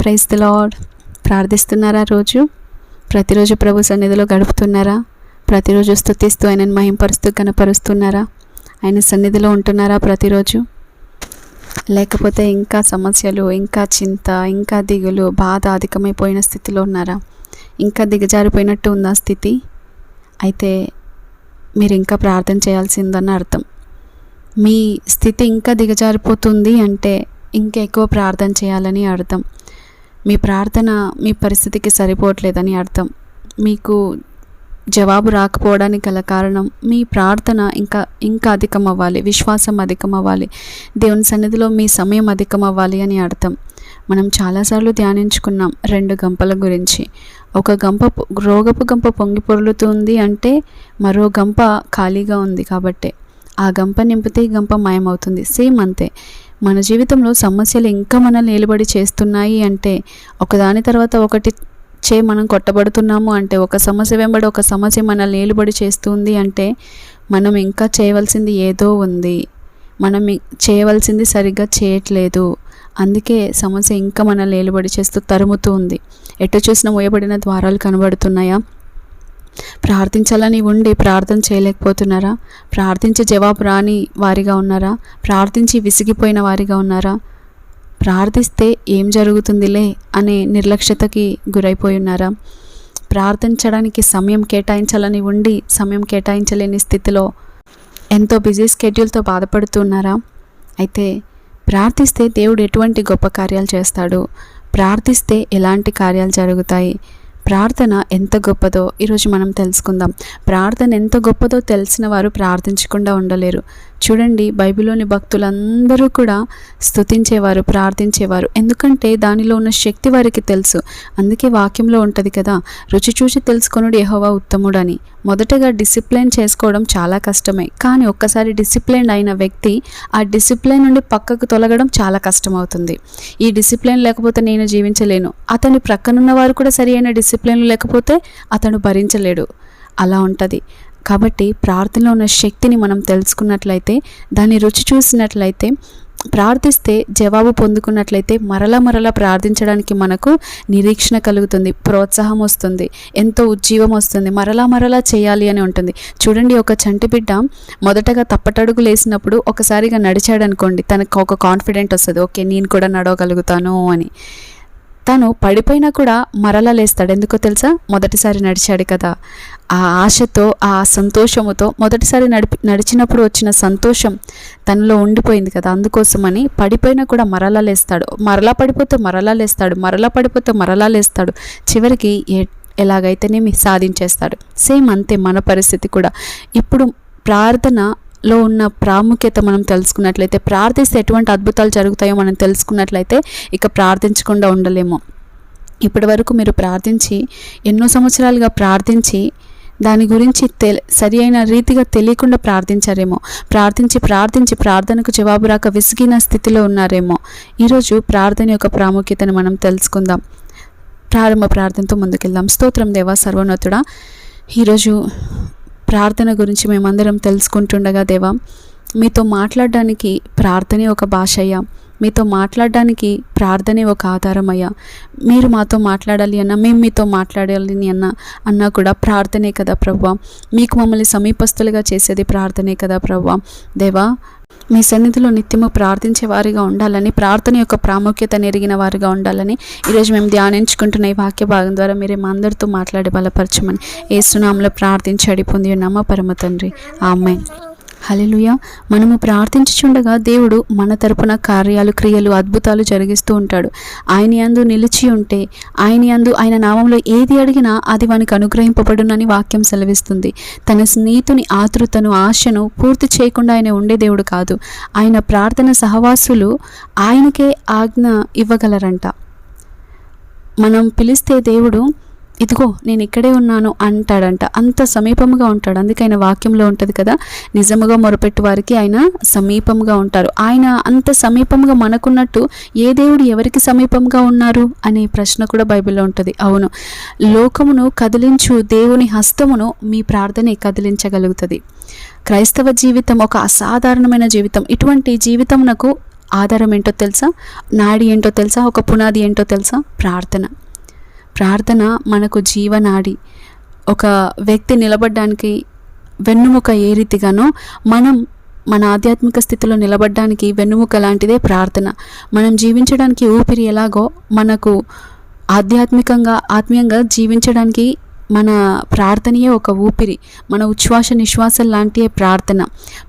Praise the lord ప్రార్థిస్తున్నారా రోజు? ప్రతిరోజు ప్రభు సన్నిధిలో గడుపుతున్నారా? ప్రతిరోజు స్థుతిస్తూ ఆయనను మహింపరుస్తూ కనపరుస్తున్నారా? ఆయన సన్నిధిలో ఉంటున్నారా ప్రతిరోజు? లేకపోతే ఇంకా సమస్యలు ఇంకా చింత ఇంకా దిగులు బాధ అధికమైపోయిన స్థితిలో ఉన్నారా? ఇంకా దిగజారిపోయినట్టు ఉందా స్థితి? అయితే మీరు ఇంకా ప్రార్థన చేయాల్సిందని అర్థం. మీ స్థితి ఇంకా దిగజారిపోతుంది అంటే ఇంకా ఎక్కువ ప్రార్థన చేయాలని అర్థం. మీ ప్రార్థన మీ పరిస్థితికి సరిపోవట్లేదని అర్థం. మీకు జవాబు రాకపోవడానికి గల కారణం మీ ప్రార్థన ఇంకా ఇంకా అధికం అవ్వాలి విశ్వాసం అధికం అవ్వాలి దేవుని సన్నిధిలో మీ సమయం అధికం అవ్వాలి అని అర్థం. మనం చాలాసార్లు ధ్యానించుకున్నాం రెండు గంపల గురించి. ఒక గంప పొ- రోగపు గంప పొంగి పొర్లుతుంది అంటే మరో గంప ఖాళీగా ఉంది కాబట్టే. ఆ గంప నింపితే ఈ గంప మాయమవుతుంది. సేమ్ అంతే. మన జీవితంలో సమస్యలు ఇంకా మనల్ని నిలబడి చేస్తున్నాయి అంటే ఒకదాని తర్వాత ఒకటి చే మనం కొట్టబడుతున్నాము అంటే ఒక సమస్య వెంబడి ఒక సమస్య మనల్ని నిలబడి చేస్తుంది అంటే మనం ఇంకా చేయవలసింది ఏదో ఉంది. మనం చేయవలసింది సరిగ్గా చేయట్లేదు. అందుకే సమస్య ఇంకా మనల్ని నిలబడి చేస్తూ తరుముతూ ఉంది. ఎటు చూసినా మూయబడిన ద్వారాలు కనబడుతున్నాయా? ప్రార్థించాలని ఉండి ప్రార్థన చేయలేకపోతున్నారా? ప్రార్థించి జవాబు రాని వారిగా ఉన్నారా? ప్రార్థించి విసిగిపోయిన వారిగా ఉన్నారా? ప్రార్థిస్తే ఏం జరుగుతుందిలే అనే నిర్లక్ష్యతకి గురైపోయి ఉన్నారా? ప్రార్థించడానికి సమయం కేటాయించాలని ఉండి సమయం కేటాయించలేని స్థితిలో ఎంతో బిజీ స్కెడ్యూల్తో బాధపడుతున్నారా అయితే ప్రార్థిస్తే దేవుడు ఎటువంటి గొప్ప కార్యాలు చేస్తాడు? ప్రార్థిస్తే ఎలాంటి కార్యాలు జరుగుతాయి? ప్రార్థన ఎంత గొప్పదో ఈరోజు మనం తెలుసుకుందాం. ప్రార్థన ఎంత గొప్పదో తెలిసిన వారు ప్రార్థించకుండా ఉండలేరు. చూడండి బైబిల్లోని భక్తులందరూ కూడా స్తుతించేవారు ప్రార్థించేవారు. ఎందుకంటే దానిలో ఉన్న శక్తి వారికి తెలుసు. అందుకే వాక్యంలో ఉంటుంది కదా రుచి చూసి తెలుసుకొనుడు యెహోవా ఉత్తముడని. మొదటగా డిసిప్లైన్ చేసుకోవడం చాలా కష్టమే. కానీ ఒక్కసారి డిసిప్లైన్ అయిన వ్యక్తి ఆ డిసిప్లైన్ నుండి పక్కకు తొలగడం చాలా కష్టమవుతుంది. ఈ డిసిప్లైన్ లేకపోతే నేను జీవించలేను. అతని ప్రక్కనున్న వారు కూడా సరి అయిన డిసిప్లైన్ లేకపోతే అతను భరించలేడు. అలా ఉంటుంది. కాబట్టి ప్రార్థనలో ఉన్న శక్తిని మనం తెలుసుకున్నట్లయితే దాన్ని రుచి చూసినట్లయితే ప్రార్థిస్తే జవాబు పొందుకున్నట్లయితే మరలా మరలా ప్రార్థించడానికి మనకు నిరీక్షణ కలుగుతుంది ప్రోత్సాహం వస్తుంది ఎంతో ఉజ్జీవం వస్తుంది మరలా మరలా చేయాలి అని ఉంటుంది. చూడండి ఒక చంటి బిడ్డ మొదటగా తప్పటడుగు లేసినప్పుడు ఒకసారిగా నడిచాడు అనుకోండి తనకు ఒక కాన్ఫిడెంట్ వస్తుంది ఓకే నేను కూడా నడవగలుగుతాను అని. తను పడిపోయినా కూడా మరలా లేస్తాడు. ఎందుకో తెలుసా? మొదటిసారి నడిచాడు కదా. ఆ ఆశతో ఆ సంతోషముతో మొదటిసారి నడిపి నడిచినప్పుడు వచ్చిన సంతోషం తనలో ఉండిపోయింది కదా. అందుకోసమని పడిపోయినా కూడా మరలా లేస్తాడు. మరలా పడిపోతే మరలా లేస్తాడు. మరలా పడిపోతే మరలా లేస్తాడు. చివరికి ఏ ఎలాగైతేనేమి సాధించేస్తాడు. సేమ్ అంతే మన పరిస్థితి కూడా. ఇప్పుడు ప్రార్థన లో ఉన్న ప్రాముఖ్యత మనం తెలుసుకున్నట్లయితే ప్రార్థిస్తే ఎటువంటి అద్భుతాలు జరుగుతాయో మనం తెలుసుకున్నట్లయితే ఇక ప్రార్థించకుండా ఉండలేము. ఇప్పటి వరకు మీరు ప్రార్థించి ఎన్నో సంవత్సరాలుగా ప్రార్థించి దాని గురించి తెలి సరి అయిన రీతిగా తెలియకుండా ప్రార్థించారేమో. ప్రార్థించి ప్రార్థించి ప్రార్థనకు జవాబు రాక విసిగిన స్థితిలో ఉన్నారేమో. ఈరోజు ప్రార్థన యొక్క ప్రాముఖ్యతను మనం తెలుసుకుందాం. ప్రారంభ ప్రార్థనతో ముందుకెళ్దాం. స్తోత్రం దేవా సర్వోన్నతుడా ఈరోజు ప్రార్థన గురించి మేమందరం తెలుసుకుంటుండగా దేవా మీతో మాట్లాడడానికి ప్రార్థనే ఒక భాష అయ్యా. మీతో మాట్లాడడానికి ప్రార్థనే ఒక ఆధారం అయ్యా. మీరు మాతో మాట్లాడాలి అన్న మేము మీతో మాట్లాడాలి అన్న అన్నా కూడా ప్రార్థనే కదా ప్రభా. మీకు మమ్మల్ని సమీపస్తులుగా చేసేది ప్రార్థనే కదా ప్రభా. దేవా మీ సన్నిధిలో నిత్యము ప్రార్థించే వారిగా ఉండాలని ప్రార్థన యొక్క ప్రాముఖ్యత ఎరిగిన వారిగా ఉండాలని ఈరోజు మేము ధ్యానించుకుంటున్న ఈ వాక్య భాగం ద్వారా మీరే మా అందరితో మాట్లాడి బలపరచమని ఏసునామలో ప్రార్థించి అడిపొంది ఉన్నామా పరమ తండ్రి. ఆమె హలెలుయ మనము ప్రార్థించుచుండగా దేవుడు మన తరపున కార్యాలు క్రియలు అద్భుతాలు జరిగిస్తూ ఉంటాడు. ఆయన యందు నిలిచి ఉంటే ఆయన యందు ఆయన నామంలో ఏది అడిగినా అది వానికి అనుగ్రహింపబడునని వాక్యం సెలవిస్తుంది. తన స్నేహితుని ఆతృతను ఆశను పూర్తి చేయకుండా ఆయన ఉండే దేవుడు కాదు. ఆయన ప్రార్థన సహవాసులు ఆయనకే ఆజ్ఞ ఇవ్వగలరంట. మనం పిలిస్తే దేవుడు ఇదిగో నేను ఇక్కడే ఉన్నాను అంటాడంట. అంత సమీపముగా ఉంటాడు. అందుకే ఆయన వాక్యంలో ఉంటుంది కదా నిజముగా మొరపెట్టు వారికి ఆయన సమీపంగా ఉంటారు. ఆయన అంత సమీపంగా మనకున్నట్టు ఏ దేవుడు ఎవరికి సమీపంగా ఉన్నారు అనే ప్రశ్న కూడా బైబిల్లో ఉంటుంది. అవును. లోకమును కదిలించు దేవుని హస్తమును మీ ప్రార్థనే కదిలించగలుగుతుంది. క్రైస్తవ జీవితం ఒక అసాధారణమైన జీవితం. ఇటువంటి జీవితమునకు ఆధారం ఏంటో తెలుసా? నాడి ఏంటో తెలుసా? ఒక పునాది ఏంటో తెలుసా? ప్రార్థన. ప్రార్థన మనకు జీవనాడి. ఒక వ్యక్తి నిలబడడానికి వెన్నుముక ఏ రీతిగానో మనం మన ఆధ్యాత్మిక స్థితిలో నిలబడడానికి వెన్నుముక లాంటిదే ప్రార్థన. మనం జీవించడానికి ఊపిరి ఎలాగో మనకు ఆధ్యాత్మికంగా ఆత్మీయంగా జీవించడానికి మన ప్రార్థనయే ఒక ఊపిరి. మన ఉచ్ఛ్వాస నిశ్వాసం లాంటియే ప్రార్థన.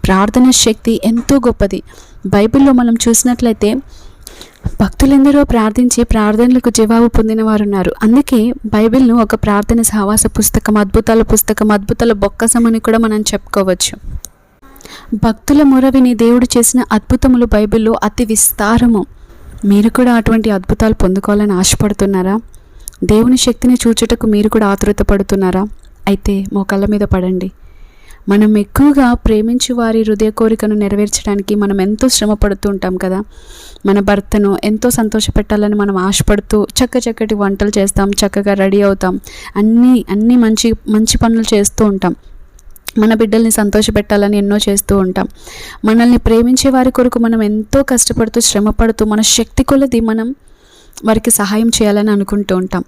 ప్రార్థన శక్తి ఎంతో గొప్పది. బైబిల్లో మనం చూసినట్లయితే భక్తులెందరో ప్రార్థించి ప్రార్థనలకు జవాబు పొందిన వారు ఉన్నారు అందుకే బైబిల్ను ఒక ప్రార్థన సహవాస పుస్తకం అద్భుతాల పుస్తకం అద్భుతాల బొక్కసమని కూడా మనం చెప్పుకోవచ్చు. భక్తుల మురవిని దేవుడు చేసిన అద్భుతములు బైబిల్లో అతి విస్తారము. మీరు కూడా అటువంటి అద్భుతాలు పొందుకోవాలని ఆశపడుతున్నారా? దేవుని శక్తిని చూచుటకు మీరు కూడా ఆతృత పడుతున్నారా? అయితే మోకాళ్ళ మీద పడండి. మనం ఎక్కువగా ప్రేమించు వారి హృదయ కోరికను నెరవేర్చడానికి మనం ఎంతో శ్రమ పడుతూ ఉంటాం కదా. మన భర్తను ఎంతో సంతోషపెట్టాలని మనం ఆశపడుతూ చక్క చక్కటి వంటలు చేస్తాం చక్కగా రెడీ అవుతాం అన్నీ అన్నీ మంచి మంచి పనులు చేస్తూ ఉంటాం. మన బిడ్డల్ని సంతోషపెట్టాలని ఎన్నో చేస్తూ ఉంటాం. మనల్ని ప్రేమించే వారి కొరకు మనం ఎంతో కష్టపడుతూ శ్రమపడుతూ మన శక్తి కొలది మనం వారికి సహాయం చేయాలని అనుకుంటూ ఉంటాం.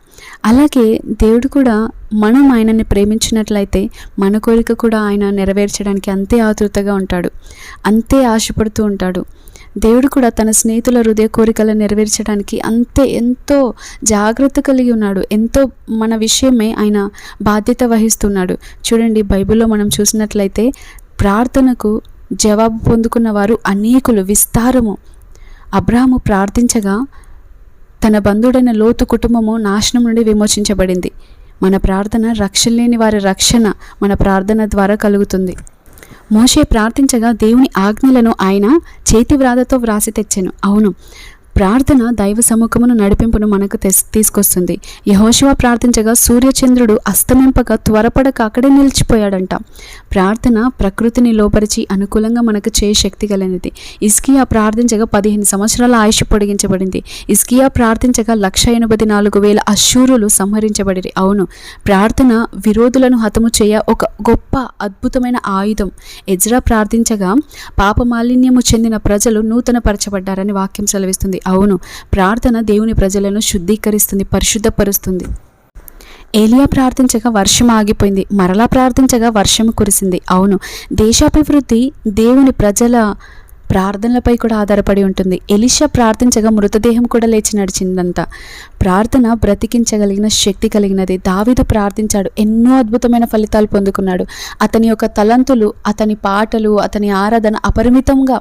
అలాగే దేవుడు కూడా మనం ఆయనని ప్రేమించినట్లయితే మన కోరిక కూడా ఆయన నెరవేర్చడానికి అంతే ఆతృతగా ఉంటాడు. అంతే ఆశపడుతూ ఉంటాడు. దేవుడు కూడా తన స్నేహితుల హృదయ కోరికలను నెరవేర్చడానికి అంతే ఎంతో జాగ్రత్త కలిగి ఉన్నాడు. ఎంతో మన విషయమే ఆయన బాధ్యత వహిస్తున్నాడు. చూడండి బైబిల్లో మనం చూసినట్లయితే ప్రార్థనకు జవాబు పొందుకున్న వారు అనేకులు విస్తారము. అబ్రాహము ప్రార్థించగా తన బంధుడైన లోతు కుటుంబము నాశనం నుండి విమోచించబడింది. మన ప్రార్థన రక్షణ లేని వారి రక్షణ మన ప్రార్థన ద్వారా కలుగుతుంది. మోషే ప్రార్థించగా దేవుని ఆజ్ఞలను ఆయన చేతి వ్రాతతో వ్రాసి తెచ్చాను. అవును ప్రార్థన దైవ సముఖమును నడిపింపును మనకు తెస్ తీసుకొస్తుంది. యహోశివ ప్రార్థించగా సూర్యచంద్రుడు అస్తమింపక త్వరపడక అక్కడే నిలిచిపోయాడంట. ప్రార్థన ప్రకృతిని లోపరిచి అనుకూలంగా మనకు చేయ శక్తి కలిగినది. ఇస్కియా ప్రార్థించగా పదిహేను సంవత్సరాల ఆయుష్ పొడిగించబడింది. ఇస్కియా ప్రార్థించగా లక్ష ఎనభై నాలుగు వేల అశూరులు సంహరించబడి అవును ప్రార్థన విరోధులను హతము చేయ ఒక గొప్ప అద్భుతమైన ఆయుధం. ఎజ్రా ప్రార్థించగా పాప మాలిన్యము చెందిన ప్రజలు నూతన పరచబడ్డారని వాక్యం సెలవిస్తుంది. అవును. ప్రార్థన దేవుని ప్రజలను శుద్ధీకరిస్తుంది పరిశుద్ధపరుస్తుంది. ఏలియా ప్రార్థించగా వర్షం ఆగిపోయింది. మరలా ప్రార్థించగా వర్షం కురిసింది. అవును. దేశాభివృద్ధి దేవుని ప్రజల ప్రార్థనలపై కూడా ఆధారపడి ఉంటుంది. ఎలిషా ప్రార్థించగా మృతదేహం కూడా లేచి నడిచిందంట. ప్రార్థన బ్రతికించగలిగిన శక్తి కలిగినది. దావిదు ప్రార్థించాడు. ఎన్నో అద్భుతమైన ఫలితాలు పొందుకున్నాడు. అతని యొక్క తలంతులు అతని పాటలు అతని ఆరాధన అపరిమితంగా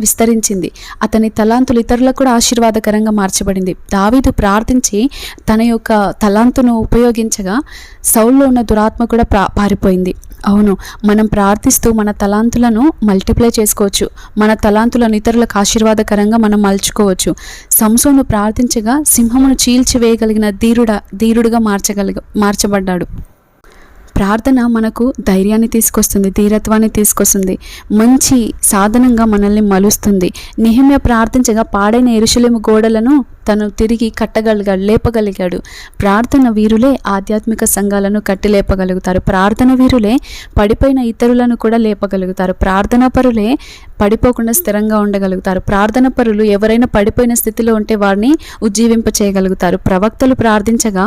విస్తరించింది. అతని తలాంతులు ఇతరులకు కూడా ఆశీర్వాదకరంగా మార్చబడింది. దావీదు ప్రార్థించి తన యొక్క తలాంతును ఉపయోగించగా సౌల్లో ఉన్న దురాత్మ కూడా పారిపోయింది. అవును. మనం ప్రార్థిస్తూ మన తలాంతులను మల్టిప్లై చేసుకోవచ్చు. మన తలాంతులను ఇతరులకు ఆశీర్వాదకరంగా మనం మలుచుకోవచ్చు. సంసోను ప్రార్థించగా సింహమును చీల్చివేయగలిగిన ధీరుడ ధీరుడుగా మార్చగలిగ మార్చబడ్డాడు. ప్రార్థన మనకు ధైర్యాన్ని తీసుకొస్తుంది ధీరత్వాన్ని తీసుకొస్తుంది మంచి సాధనంగా మనల్ని మలుస్తుంది. నిహమ్య ప్రార్థించగా పాడైన ఎరుశలేము గోడలను తను తిరిగి కట్టగలిగాడు లేపగలిగాడు. ప్రార్థన వీరులే ఆధ్యాత్మిక సంఘాలను కట్టి లేపగలుగుతారు ప్రార్థన వీరులే పడిపోయిన ఇతరులను కూడా లేపగలుగుతారు. ప్రార్థన పరులే పడిపోకుండా స్థిరంగా ఉండగలుగుతారు. ప్రార్థన పరులు ఎవరైనా పడిపోయిన స్థితిలో ఉంటే వారిని ఉజ్జీవింప చేయగలుగుతారు ప్రవక్తలు ప్రార్థించగా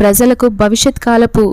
ప్రజలకు భవిష్యత్ కాలపు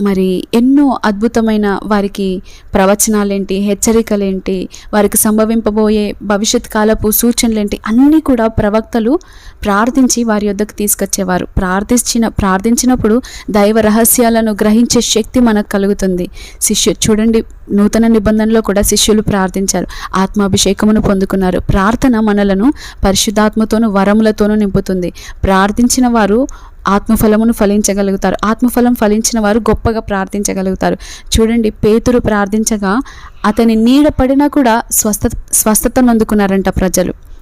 మరి ఎన్నో అద్భుతమైన వారికి ప్రవచనాలేంటి హెచ్చరికలేంటి వారికి సంభవింపబోయే భవిష్యత్ కాలపు సూచనలేంటి అన్నీ కూడా ప్రవక్తలు ప్రార్థించి వారి యొద్దకు తీసుకొచ్చేవారు. ప్రార్థించిన ప్రార్థించినప్పుడు దైవ రహస్యాలను గ్రహించే శక్తి మనకు కలుగుతుంది. శిష్యు చూడండి నూతన నిబంధనలో కూడా శిష్యులు ప్రార్థించారు. ఆత్మాభిషేకమును పొందుకున్నారు. ప్రార్థన మనలను పరిశుద్ధాత్మతోనూ వరములతోనూ నింపుతుంది. ప్రార్థించిన వారు ఆత్మఫలమును ఫలించగలుగుతారు. ఆత్మఫలం ఫలించిన వారు గొప్పగా ప్రార్థించగలుగుతారు. చూడండి పేతురు ప్రార్థించగా అతని నీడ పడినా కూడా స్వస్థ స్వస్థతను అందుకున్నారంట ప్రజలు.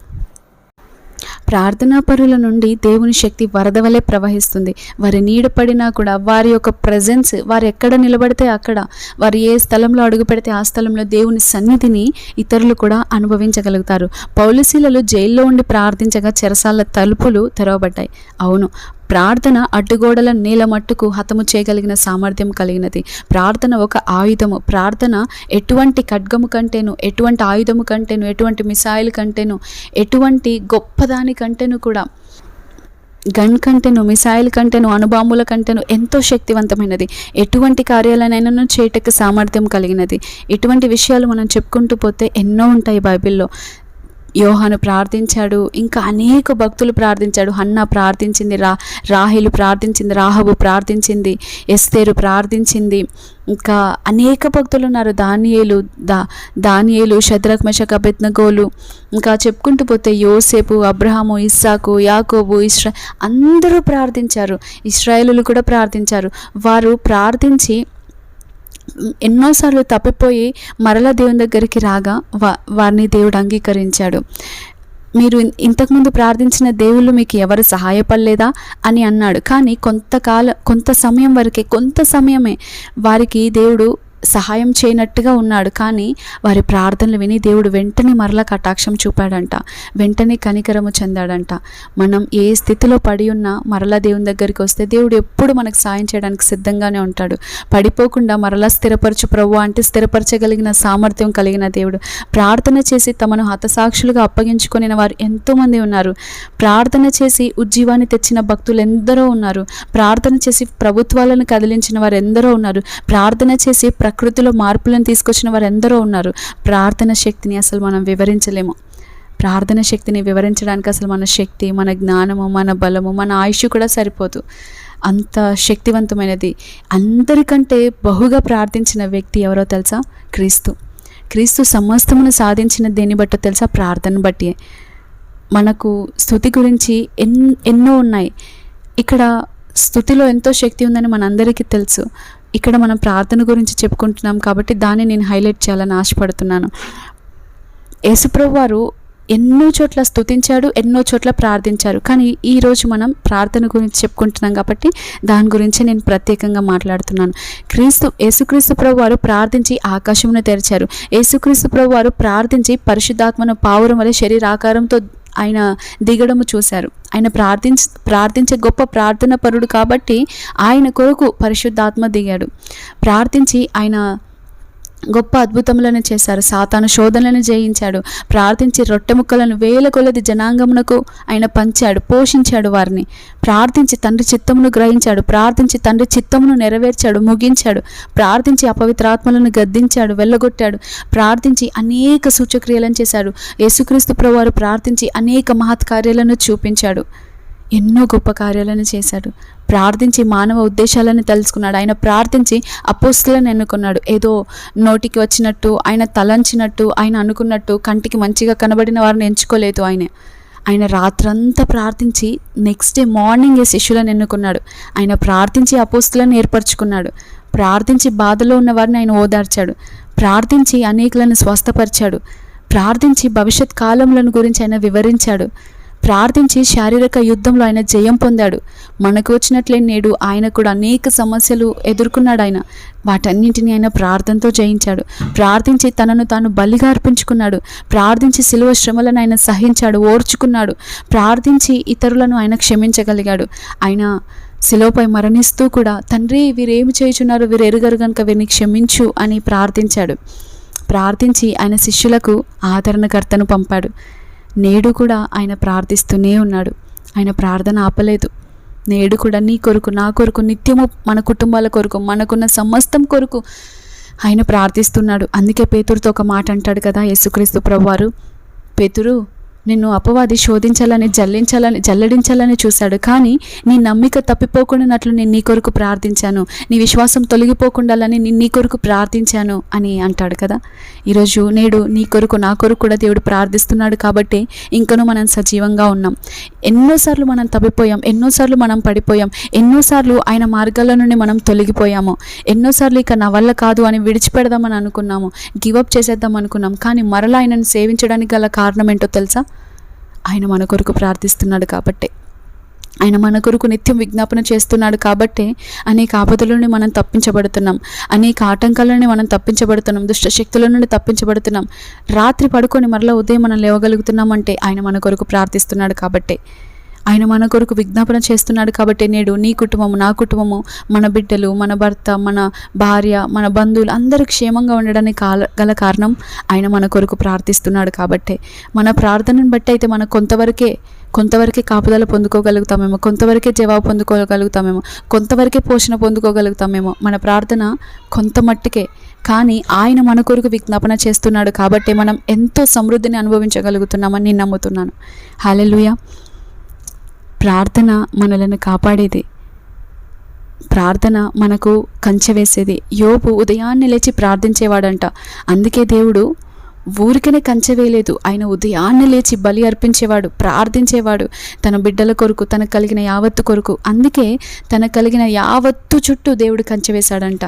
ప్రార్థనా పరుల నుండి దేవుని శక్తి వరద వలె ప్రవహిస్తుంది. వారి నీడ పడినా కూడా వారి యొక్క ప్రజెన్స్ వారు ఎక్కడ నిలబడితే అక్కడ వారు ఏ స్థలంలో అడుగు పెడితే ఆ స్థలంలో దేవుని సన్నిధిని ఇతరులు కూడా అనుభవించగలుగుతారు. పౌలసీలలో జైల్లో ఉండి ప్రార్థించగా చెరసాల తలుపులు తెరవబడ్డాయి. అవును ప్రార్థన అడ్డుగోడల నీల మట్టుకు హతము చేయగలిగిన సామర్థ్యం కలిగినది. ప్రార్థన ఒక ఆయుధము. ప్రార్థన ఎటువంటి ఖడ్గము కంటేను ఎటువంటి ఆయుధము కంటేను ఎటువంటి మిసైల్ కంటేను ఎటువంటి గొప్పదాని కంటేను కూడా గన్ కంటేను మిసైల్ కంటేను అణుబాంబుల కంటేను ఎంతో శక్తివంతమైనది. ఎటువంటి కార్యాలనైనా చేయటకు సామర్థ్యం కలిగినది. ఇటువంటి విషయాలు మనం చెప్పుకుంటూ పోతే ఎన్నో ఉంటాయి బైబిల్లో. యోహాను ప్రార్థించాడు. ఇంకా అనేక భక్తులు ప్రార్థించాడు. హన్న ప్రార్థించింది రా రాహిలు ప్రార్థించింది రాహబు ప్రార్థించింది ఎస్తేరు ప్రార్థించింది. ఇంకా అనేక భక్తులు ఉన్నారు. దానియేలు దా దానియేలు శద్రక్ బెత్నగోలు ఇంకా చెప్పుకుంటూ పోతే యోసేపు అబ్రహాము ఇస్సాకు యాకోబు ఇస్రా అందరూ ప్రార్థించారు. ఇస్రాయేలులు కూడా ప్రార్థించారు. వారు ప్రార్థించి ఎన్నోసార్లు తప్పిపోయి మరలా దేవుని దగ్గరికి రాగా వా వారిని దేవుడు అంగీకరించాడు. మీరు ఇంతకుముందు ప్రార్థించిన దేవుళ్ళు మీకు ఎవరు సహాయపడలేదా అని అన్నాడు. కానీ కొంతకాల కొంత సమయం వరకే కొంత సమయమే వారికి దేవుడు సహాయం చేయనట్టుగా ఉన్నాడు. కానీ వారి ప్రార్థనలు విని దేవుడు వెంటనే మరలా కటాక్షం చూపాడంట. వెంటనే కనికరము చెందాడంట. మనం ఏ స్థితిలో పడి ఉన్నా మరలా దేవుని దగ్గరికి వస్తే దేవుడు ఎప్పుడు మనకు సాయం చేయడానికి సిద్ధంగానే ఉంటాడు. పడిపోకుండా మరలా స్థిరపరచు ప్రభు అంటే స్థిరపరచగలిగిన సామర్థ్యం కలిగిన దేవుడు. ప్రార్థన చేసి తమను హతసాక్షులుగా అప్పగించుకుని వారు ఎంతోమంది ఉన్నారు. ప్రార్థన చేసి ఉజ్జీవాన్ని తెచ్చిన భక్తులు ఎందరో ఉన్నారు. ప్రార్థన చేసి ప్రభుత్వాలను కదిలించిన వారు ఎందరో ఉన్నారు. ప్రార్థన చేసి ప్రకృతిలో మార్పులను తీసుకొచ్చిన వారు ఎందరో ఉన్నారు. ప్రార్థన శక్తిని అసలు మనం వివరించలేము. ప్రార్థన శక్తిని వివరించడానికి అసలు మన శక్తి మన జ్ఞానము మన బలము మన ఆయుష్ కూడా సరిపోదు. అంత శక్తివంతమైనది. అందరికంటే బహుగా ప్రార్థించిన వ్యక్తి ఎవరో తెలుసా? క్రీస్తు. క్రీస్తు సమస్తమును సాధించిన దేన్ని బట్టో తెలుసా? ప్రార్థన బట్టి. మనకు స్థుతి గురించి ఎన్ ఎన్నో ఉన్నాయి. ఇక్కడ స్థుతిలో ఎంతో శక్తి ఉందని మనందరికీ తెలుసు. ఇక్కడ మనం ప్రార్థన గురించి చెప్పుకుంటున్నాం కాబట్టి దాన్ని నేను హైలైట్ చేయాలని ఆశపడుతున్నాను. యేసుప్రభు వారు ఎన్నో చోట్ల స్తుతించాడు ఎన్నో చోట్ల ప్రార్థించారు. కానీ ఈరోజు మనం ప్రార్థన గురించి చెప్పుకుంటున్నాం కాబట్టి దాని గురించి నేను ప్రత్యేకంగా మాట్లాడుతున్నాను. క్రీస్తు యేసుక్రీస్తు ప్రభు వారు ప్రార్థించి ఆకాశమును తెరిచారు. యేసుక్రీస్తు ప్రభు వారు ప్రార్థించి పరిశుద్ధాత్మను పావురం వలె శరీరాకారంతో ఆయన దిగడము చూశారు. ఆయన ప్రార్థించ ప్రార్థించే గొప్ప ప్రార్థన పరుడు కాబట్టి ఆయన కొరకు పరిశుద్ధాత్మ దిగాడు. ప్రార్థించి ఆయన గొప్ప అద్భుతములను చేశారు. సాతాను శోధనలను జయించాడు. ప్రార్థించి రొట్టె ముక్కలను వేల కొలది జనాంగమునకు ఆయన పంచాడు పోషించాడు వారిని. ప్రార్థించి తండ్రి చిత్తమును గ్రహించాడు. ప్రార్థించి తండ్రి చిత్తమును నెరవేర్చాడు ముగించాడు. ప్రార్థించి అపవిత్రాత్మలను గద్దించాడు వెళ్ళగొట్టాడు. ప్రార్థించి అనేక సూచక్రియలను చేశాడు. యేసుక్రీస్తు ప్రభువారు ప్రార్థించి అనేక మహత్కార్యాలను చూపించాడు. ఎన్నో గొప్ప కార్యాలను చేశాడు. ప్రార్థించి మానవ ఉద్దేశాలను తెలుసుకున్నాడు ఆయన ప్రార్థించి అపోస్తులను ఎన్నుకున్నాడు. ఏదో నోటికి వచ్చినట్టు ఆయన తలంచినట్టు ఆయన అనుకున్నట్టు కంటికి మంచిగా కనబడిన వారిని ఎంచుకోలేదు ఆయన. ఆయన రాత్రంతా ప్రార్థించి నెక్స్ట్ డే మార్నింగ్ ఏ శిష్యులను ఎన్నుకున్నాడు. ఆయన ప్రార్థించి అపోస్తులను ఏర్పరచుకున్నాడు. ప్రార్థించి బాధలో ఉన్న వారిని ఆయన ఓదార్చాడు. ప్రార్థించి అనేకులను స్వస్థపరిచాడు. ప్రార్థించి భవిష్యత్ కాలములను గురించి ఆయన వివరించాడు. ప్రార్థించి శారీరక యుద్ధంలో ఆయన జయం పొందాడు. మనకు వచ్చినట్లే నేడు ఆయన కూడా అనేక సమస్యలు ఎదుర్కొన్నాడు ఆయన. వాటన్నింటినీ ఆయన ప్రార్థనతో జయించాడు. ప్రార్థించి తనను తాను బలిగా అర్పించుకున్నాడు. ప్రార్థించి సిలువ శ్రమలను ఆయన సహించాడు ఓర్చుకున్నాడు. ప్రార్థించి ఇతరులను ఆయన క్షమించగలిగాడు. ఆయన శిలోపై మరణిస్తూ కూడా తండ్రి వీరేమి చేయుచున్నారు? వీరు ఎరుగరు కనుక వీరిని క్షమించు అని ప్రార్థించాడు. ప్రార్థించి ఆయన శిష్యులకు ఆదరణకర్తను పంపాడు. నేడు కూడా ఆయన ప్రార్థిస్తూనే ఉన్నాడు. ఆయన ప్రార్థన ఆపలేదు. నేడు కూడా నీ కొరకు నా కొరకు నిత్యము మన కుటుంబాల కొరకు మనకున్న సమస్తం కొరకు ఆయన ప్రార్థిస్తున్నాడు. అందుకే పేతురుతో ఒక మాట అంటాడు కదా యేసుక్రీస్తు ప్రభువారు. పేతురు నిన్ను అపవాది శోధించాలని జల్లించాలని జల్లడించాలని చూశాడు. కానీ నీ నమ్మిక తప్పిపోకుండానట్లు నేను నీ కొరకు ప్రార్థించాను. నీ విశ్వాసం తొలగిపోకుండాలని నేను నీ కొరకు ప్రార్థించాను అని అంటాడు కదా. ఈరోజు నేడు నీ కొరకు నా కొరకు కూడా దేవుడు ప్రార్థిస్తున్నాడు కాబట్టి ఇంకనూ మనం సజీవంగా ఉన్నాం. ఎన్నోసార్లు మనం తప్పిపోయాం ఎన్నోసార్లు మనం పడిపోయాం ఎన్నోసార్లు ఆయన మార్గాల నుండి మనం తొలగిపోయాము ఎన్నోసార్లు ఇక నా వల్ల కాదు అని విడిచిపెడదామని అనుకున్నాము గివప్ చేసేద్దాం అనుకున్నాం. కానీ మరలా ఆయనను సేవించడానికి గల కారణం ఏంటో తెలుసా? ఆయన మన కొరకు ప్రార్థిస్తున్నాడు కాబట్టే. ఆయన మన కొరకు నిత్యం విజ్ఞాపన చేస్తున్నాడు కాబట్టే అనేక ఆపదల మనం తప్పించబడుతున్నాం. అనేక ఆటంకాలను మనం తప్పించబడుతున్నాం. దుష్ట శక్తుల నుండి తప్పించబడుతున్నాం. రాత్రి పడుకొని మరలా ఉదయం మనం లేవగలుగుతున్నామంటే ఆయన మన కొరకు ప్రార్థిస్తున్నాడు కాబట్టే. ఆయన మన కొరకు విజ్ఞాపన చేస్తున్నాడు కాబట్టి నేడు నీ కుటుంబము నా కుటుంబము మన బిడ్డలు మన భర్త మన భార్య మన బంధువులు అందరూ క్షేమంగా ఉండడానికి కాల గల కారణం ఆయన మన కొరకు ప్రార్థిస్తున్నాడు కాబట్టే. మన ప్రార్థనను బట్టి అయితే మనం కొంతవరకే కొంతవరకే కాపుదల పొందుకోగలుగుతామేమో కొంతవరకే జవాబు పొందుకోగలుగుతామేమో కొంతవరకే పోషణ పొందుకోగలుగుతామేమో మన ప్రార్థన కొంత మట్టుకే. కానీ ఆయన మన కొరకు విజ్ఞాపన చేస్తున్నాడు కాబట్టి మనం ఎంతో సమృద్ధిని అనుభవించగలుగుతున్నామని నేను నమ్ముతున్నాను. హాలెలుయా ప్రార్థన మనలను కాపాడేది. ప్రార్థన మనకు కంచె వేసేది. యోపు ఉదయాన్నే లేచి ప్రార్థించేవాడంట. అందుకే దేవుడు ఊరికనే కంచె వేయలేదు. ఆయన ఉదయాన్నే లేచి బలి అర్పించేవాడు ప్రార్థించేవాడు. తన బిడ్డల కొరకు తనకు కలిగిన యావత్తు కొరకు. అందుకే తనకు కలిగిన యావత్తు చుట్టూ దేవుడు కంచె వేశాడంట.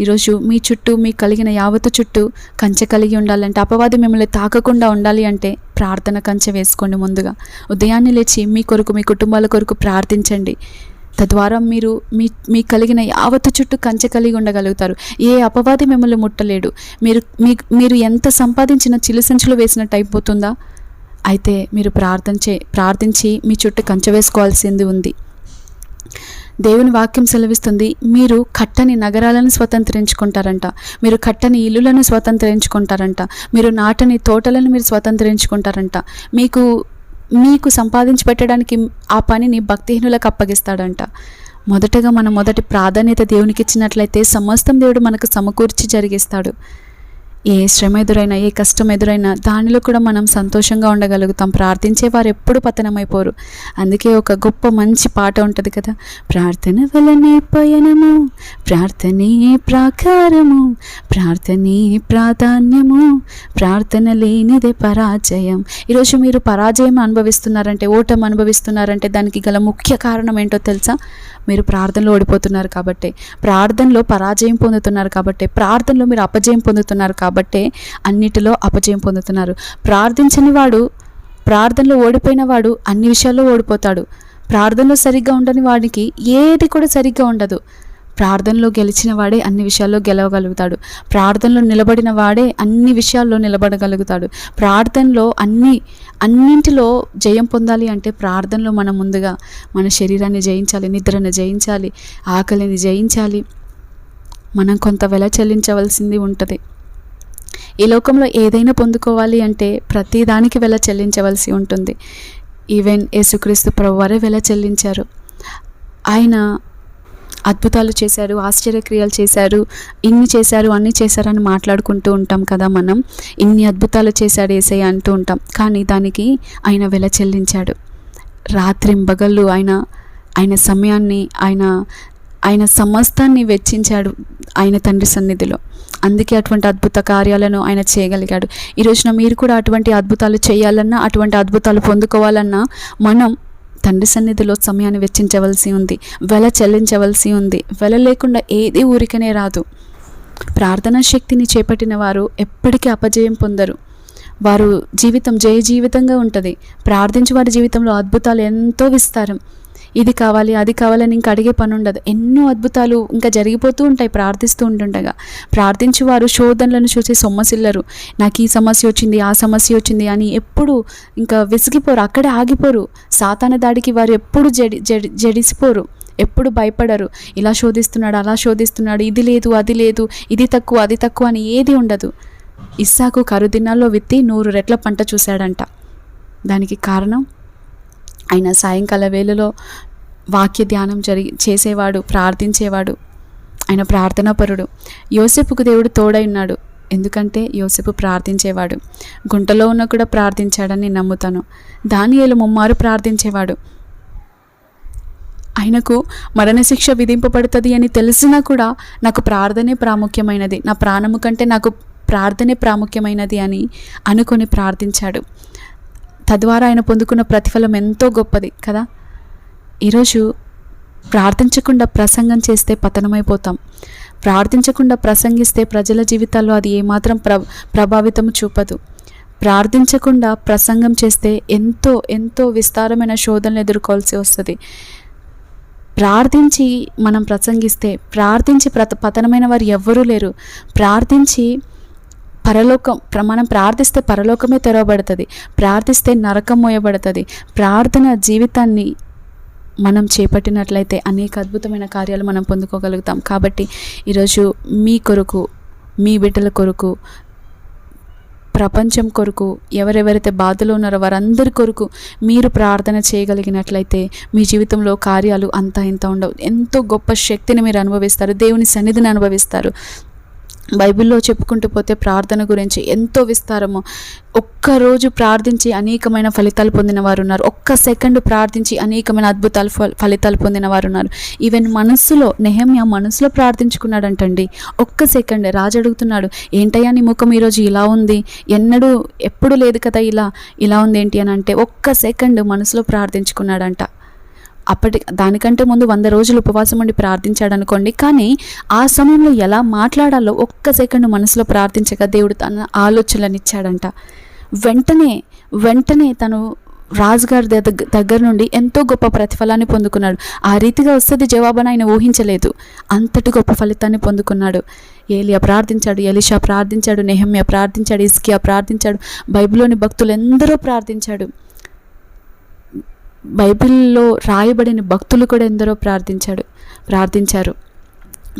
ఈరోజు మీ చుట్టూ మీకు కలిగిన యావత్తు చుట్టూ కంచె కలిగి ఉండాలంటే అపవాది మిమ్మల్ని తాకకుండా ఉండాలి అంటే ప్రార్థన కంచె వేసుకోండి ముందుగా. ఉదయాన్నే లేచి మీ కొరకు మీ కుటుంబాల కొరకు ప్రార్థించండి. తద్వారా మీరు మీ మీ కలిగిన యావత్తు చుట్టూ కంచె కలిగి ఉండగలుగుతారు. ఏ అపవాది మిమ్మల్ని ముట్టలేడు. మీరు మీ మీరు ఎంత సంపాదించిన చిలుసంచులు వేసినట్టు అయిపోతుందా? అయితే మీరు ప్రార్థన చే ప్రార్థించి మీ చుట్టూ కంచె వేసుకోవాల్సింది ఉంది. దేవుని వాక్యం సెలవిస్తుంది మీరు కట్టని నగరాలను స్వతంత్రించుకుంటారంట. మీరు కట్టని ఇల్లులను స్వతంత్రించుకుంటారంట. మీరు నాటని తోటలను మీరు స్వతంత్రించుకుంటారంట. మీకు మీకు సంపాదించి పెట్టడానికి ఆ పనిని భక్తిహీనులకు అప్పగిస్తాడంట. మొదటగా మనం మొదటి ప్రాధాన్యత దేవునికి ఇచ్చినట్లయితే సమస్తం దేవుడు మనకు సమకూర్చి జరిగిస్తాడు. ఏ శ్రమ ఎదురైనా ఏ కష్టం ఎదురైనా దానిలో కూడా మనం సంతోషంగా ఉండగలుగుతాం. ప్రార్థించే వారు ఎప్పుడు పతనమైపోరు. అందుకే ఒక గొప్ప మంచి పాట ఉంటుంది కదా? ప్రార్థన వలనే పయనము ప్రార్థనే ప్రాకారము ప్రార్థనే ప్రాధాన్యము ప్రార్థన లేనిదే పరాజయం. ఈరోజు మీరు పరాజయం అనుభవిస్తున్నారంటే ఓటం అనుభవిస్తున్నారంటే దానికి గల ముఖ్య కారణం ఏంటో తెలుసా? మీరు ప్రార్థనలో ఓడిపోతున్నారు కాబట్టి. ప్రార్థనలో పరాజయం పొందుతున్నారు కాబట్టి. ప్రార్థనలో మీరు అపజయం పొందుతున్నారు కాబట్టి కాబట్టే అన్నిటిలో అపజయం పొందుతున్నారు. ప్రార్థించని వాడు ప్రార్థనలో ఓడిపోయిన వాడు అన్ని విషయాల్లో ఓడిపోతాడు. ప్రార్థనలో సరిగ్గా ఉండని వాడికి ఏది కూడా సరిగ్గా ఉండదు. ప్రార్థనలో గెలిచిన వాడే అన్ని విషయాల్లో గెలవగలుగుతాడు. ప్రార్థనలో నిలబడిన వాడే అన్ని విషయాల్లో నిలబడగలుగుతాడు. ప్రార్థనలో అన్ని అన్నింటిలో జయం పొందాలి అంటే ప్రార్థనలో మనం ముందుగా మన శరీరాన్ని జయించాలి నిద్రను జయించాలి ఆకలిని జయించాలి. మనం కొంత వెల చెల్లించవలసింది ఉంటుంది. ఈ లోకంలో ఏదైనా పొందుకోవాలి అంటే ప్రతిదానికి వెల చెల్లించవలసి ఉంటుంది. ఈవెన్ యేసుక్రీస్తు ప్రభు వారే వెల చెల్లించారు. ఆయన అద్భుతాలు చేశారు ఆశ్చర్యక్రియలు చేశారు ఇన్ని చేశారు అన్ని చేశారని మాట్లాడుకుంటూ ఉంటాం కదా మనం. ఇన్ని అద్భుతాలు చేశాడు ఏసయ్య అంటూ ఉంటాం. కానీ దానికి ఆయన వెల చెల్లించాడు. రాత్రింబగళ్ళు ఆయన ఆయన సమయాన్ని ఆయన ఆయన సమస్తాన్ని వెచ్చించాడు ఆయన తండ్రి సన్నిధిలో. అందుకే అటువంటి అద్భుత కార్యాలను ఆయన చేయగలిగాడు. ఈ రోజున మీరు కూడా అటువంటి అద్భుతాలు చేయాలన్నా అటువంటి అద్భుతాలు పొందుకోవాలన్నా మనం తండ్రి సన్నిధిలో సమయాన్ని వెచ్చించవలసి ఉంది వెల చెల్లించవలసి ఉంది. వెల లేకుండా ఏది ఊరికనే రాదు. ప్రార్థనా శక్తిని చేపట్టిన వారు ఎప్పటికీ అపజయం పొందరు. వారు జీవితం జయ జీవితంగా ఉంటుంది. ప్రార్థించి వారి జీవితంలో అద్భుతాలు ఎంతో విస్తారం. ఇది కావాలి అది కావాలని ఇంకా అడిగే పని ఉండదు ఎన్నో అద్భుతాలు ఇంకా జరిగిపోతూ ఉంటాయి ప్రార్థిస్తూ ఉంటుండగా. ప్రార్థించి వారు శోధనలను చూసి సొమ్మసిల్లరు. నాకు ఈ సమస్య వచ్చింది ఆ సమస్య వచ్చింది అని ఎప్పుడు ఇంకా విసిగిపోరు అక్కడే ఆగిపోరు. సాతాన దాడికి వారు ఎప్పుడు జడి జడి జడిసిపోరు ఎప్పుడు భయపడరు. ఇలా శోధిస్తున్నాడు అలా శోధిస్తున్నాడు ఇది లేదు అది లేదు ఇది తక్కువ అది తక్కువ అని ఏది ఉండదు. ఇస్సాకు కరుదినాల్లో విత్తి నూరు రెట్ల పంట చూశాడంట. దానికి కారణం? ఆయన సాయంకాల వేళలో వాక్య ధ్యానం జరిగి చేసేవాడు ప్రార్థించేవాడు ఆయన ప్రార్థనాపరుడు. యోసేపుకు దేవుడు తోడై ఉన్నాడు. ఎందుకంటే యోసేపు ప్రార్థించేవాడు. గుంటలో ఉన్న కూడా ప్రార్థించాడని నేను నమ్ముతాను. దానియేలు ముమ్మారు ప్రార్థించేవాడు. ఆయనకు మరణశిక్ష విధింపబడుతుంది అని తెలిసినా కూడా నాకు ప్రార్థనే ప్రాముఖ్యమైనది. నా ప్రాణము కంటే నాకు ప్రార్థనే ప్రాముఖ్యమైనది అని అనుకొని ప్రార్థించాడు. తద్వారా ఆయన పొందుకున్న ప్రతిఫలం ఎంతో గొప్పది కదా? ఈరోజు ప్రార్థించకుండా ప్రసంగం చేస్తే పతనమైపోతాం. ప్రార్థించకుండా ప్రసంగిస్తే ప్రజల జీవితాల్లో అది ఏమాత్రం ప్ర ప్రభావితం చూపదు. ప్రార్థించకుండా ప్రసంగం చేస్తే ఎంతో ఎంతో విస్తారమైన శోధనలు ఎదుర్కోవాల్సి వస్తుంది. ప్రార్థించి మనం ప్రసంగిస్తే ప్రార్థించి ప్రత పతనమైన వారు ఎవ్వరూ లేరు. ప్రార్థించి పరలోకం ప్ర- మనం ప్రార్థిస్తే పరలోకమే తెరవబడుతుంది. ప్రార్థిస్తే నరకం మోయబడుతుంది. ప్రార్థన జీవితాన్ని మనం చేపట్టినట్లయితే అనేక అద్భుతమైన కార్యాలు మనం పొందుకోగలుగుతాం. కాబట్టి ఈరోజు మీ కొరకు మీ బిడ్డల కొరకు ప్రపంచం కొరకు ఎవరెవరైతే బాధలో ఉన్నారో వారందరి కొరకు మీరు ప్రార్థన చేయగలిగినట్లయితే మీ జీవితంలో కార్యాలు అంత ఇంత ఉండవు. ఎంతో గొప్ప శక్తిని మీరు అనుభవిస్తారు. దేవుని సన్నిధిని అనుభవిస్తారు. బైబిల్లో చెప్పుకుంటూ పోతే ప్రార్థన గురించి ఎంతో విస్తారము. ఒక్కరోజు ప్రార్థించి అనేకమైన ఫలితాలు పొందిన వారు ఉన్నారు ఒక్క సెకండ్ ప్రార్థించి అనేకమైన అద్భుతాలు ఫ- ఫలితాలు పొందిన వారు ఉన్నారు ఈవెన్ మనస్సులో నెహమ్య మనసులో ప్రార్థించుకున్నాడంటండి. ఒక్క సెకండ్ రాజు అడుగుతున్నాడు ఏంటయ్యా నీ ముఖం ఈరోజు ఇలా ఉంది? ఎన్నడూ ఎప్పుడు లేదు కదా ఇలా ఇలా ఉంది ఏంటి? అని అంటే ఒక్క సెకండ్ మనసులో ప్రార్థించుకున్నాడంట. అప్పటి దానికంటే ముందు వంద రోజులు ఉపవాసం ఉండి ప్రార్థించాడు అనుకోండి కానీ ఆ సమయంలో ఎలా మాట్లాడాలో ఒక్క సెకండ్ మనసులో ప్రార్థించగా దేవుడు తన ఆలోచనలను ఇచ్చాడంట. వెంటనే వెంటనే తను రాజుగారి దగ్గ- దగ్గర నుండి ఎంతో గొప్ప ప్రతిఫలాన్ని పొందుకున్నాడు. ఆ రీతిగా వస్తుంది జవాబుని ఆయన ఊహించలేదు. అంతటి గొప్ప ఫలితాన్ని పొందుకున్నాడు. ఏలియా ప్రార్థించాడు ఎలిషా ప్రార్థించాడు నెహమ్య ప్రార్థించాడు ఇస్కియా ప్రార్థించాడు బైబిల్లోని భక్తులు ఎందరో ప్రార్థించాడు. బైబిల్లో రాయబడిన భక్తులు కూడా ఎందరో ప్రార్థించాడు ప్రార్థించారు.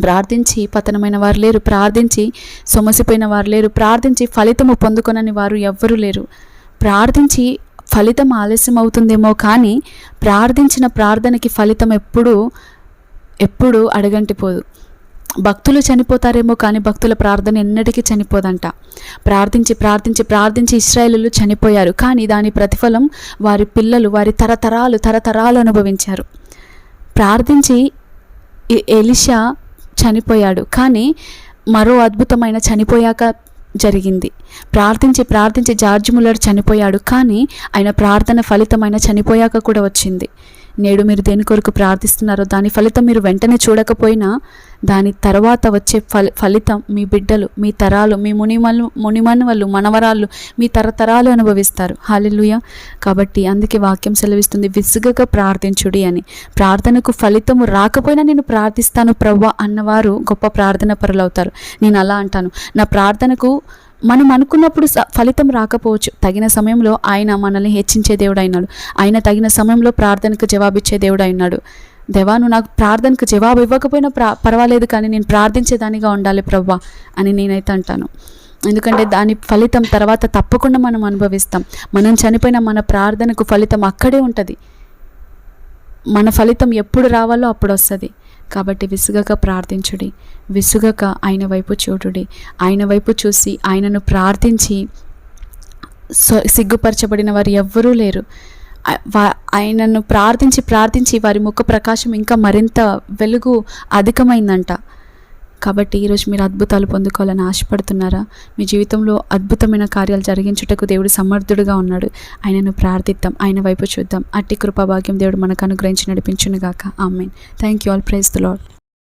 ప్రార్థించి పతనమైన వారు లేరు ప్రార్థించి సొమసిపోయిన వారు లేరు ప్రార్థించి ఫలితము పొందుకొనని వారు ఎవ్వరూ లేరు. ప్రార్థించి ఫలితం ఆలస్యం అవుతుందేమో కానీ ప్రార్థించిన ప్రార్థనకి ఫలితం ఎప్పుడూ ఎప్పుడూ అడగంటిపోదు. భక్తులు చనిపోతారేమో కానీ భక్తుల ప్రార్థన ఎన్నటికీ చనిపోదంట. ప్రార్థించి ప్రార్థించి ప్రార్థించి ఇస్రాయేలు చనిపోయారు. కానీ దాని ప్రతిఫలం వారి పిల్లలు వారి తరతరాలు తరతరాలు అనుభవించారు. ప్రార్థించి ఎలిషా చనిపోయాడు. కానీ మరో అద్భుతమైన చనిపోయాక జరిగింది. ప్రార్థించి ప్రార్థించి జార్జ్ ముల్లర్ చనిపోయాడు. కానీ ఆయన ప్రార్థన ఫలితమైన చనిపోయాక కూడా వచ్చింది. నేడు మీరు దేని కొరకు ప్రార్థిస్తున్నారో దాని ఫలితం మీరు వెంటనే చూడకపోయినా దాని తర్వాత వచ్చే ఫలి ఫలితం మీ బిడ్డలు మీ తరాలు మీ మునిమలు మునిమనువలు మనవరాళ్ళు మీ తరతరాలు అనుభవిస్తారు. హాలిలుయ. కాబట్టి అందుకే వాక్యం సెలవిస్తుంది విసుగగా ప్రార్థించుడి అని. ప్రార్థనకు ఫలితము రాకపోయినా నేను ప్రార్థిస్తాను ప్రవ్వ అన్నవారు గొప్ప ప్రార్థన పరులవుతారు. నేను అలా అంటాను. నా ప్రార్థనకు మనం అనుకున్నప్పుడు స- ఫలితం రాకపోవచ్చు. తగిన సమయంలో ఆయన మనల్ని హెచ్చించే దేవుడు అయినాడు ఆయన తగిన సమయంలో ప్రార్థనకు జవాబిచ్చే దేవుడు అయినాడు దేవా నువ్వు నాకు ప్రార్థనకు జవాబు ఇవ్వకపోయినా ప్రా పర్వాలేదు కానీ నేను ప్రార్థించేదానిగా ఉండాలి ప్రభా అని నేనైతే అంటాను. ఎందుకంటే దాని ఫలితం తర్వాత తప్పకుండా మనం అనుభవిస్తాం. మనం చనిపోయిన మన ప్రార్థనకు ఫలితం అక్కడే ఉంటుంది. మన ఫలితం ఎప్పుడు రావాలో అప్పుడు వస్తుంది. కాబట్టి విసుగక ప్రార్థించుడి. విసుగక ఆయన వైపు చూడుడి. ఆయన వైపు చూసి ఆయనను ప్రార్థించి సిగ్గుపరచబడిన వారు ఎవ్వరూ లేరు. ఆయనను ప్రార్థించి ప్రార్థించి వారి ముఖ ప్రకాశం ఇంకా మరింత వెలుగు అధికమైందంట. కాబట్టి ఈరోజు మీరు అద్భుతాలు పొందుకోవాలని ఆశపడుతున్నారా? మీ జీవితంలో అద్భుతమైన కార్యాలు జరిగించుటకు దేవుడు సమర్థుడుగా ఉన్నాడు. ఆయనను ప్రార్థిద్దాం ఆయన వైపు చూద్దాం. అట్టి కృపాభాగ్యం దేవుడు మనకు అనుగ్రహించి నడిపించునుగాక. Amen. Thank you all praise the lord